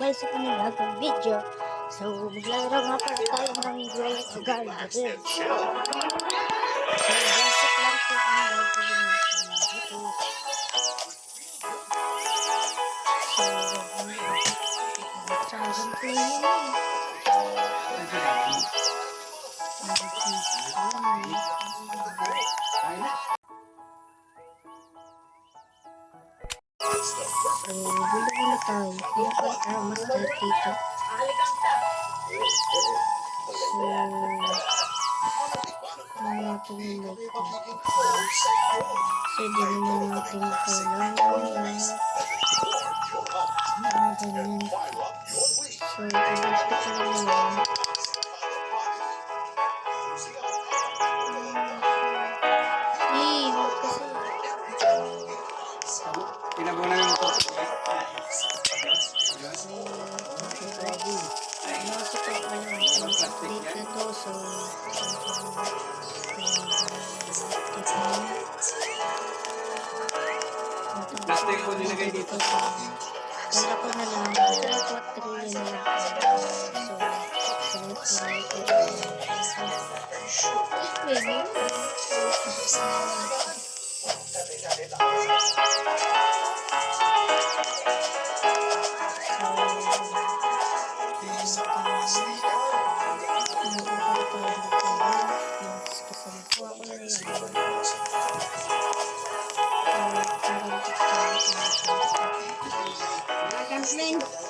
guys sa kanyang bagong video. So, maglalaro nga pala tayo ng Ogal Gabriel. So, basic lang po ang gagawin natin dito. So, Dragon Play yun. Gulo na tayo. Kaya pa tayo master dito. So, ano natin yung So, di naman natin kailangan na mga na to. So, Plastic po nilagay dito. Kala ko na lang, pero 4 trillion na. So. Pwede. listening.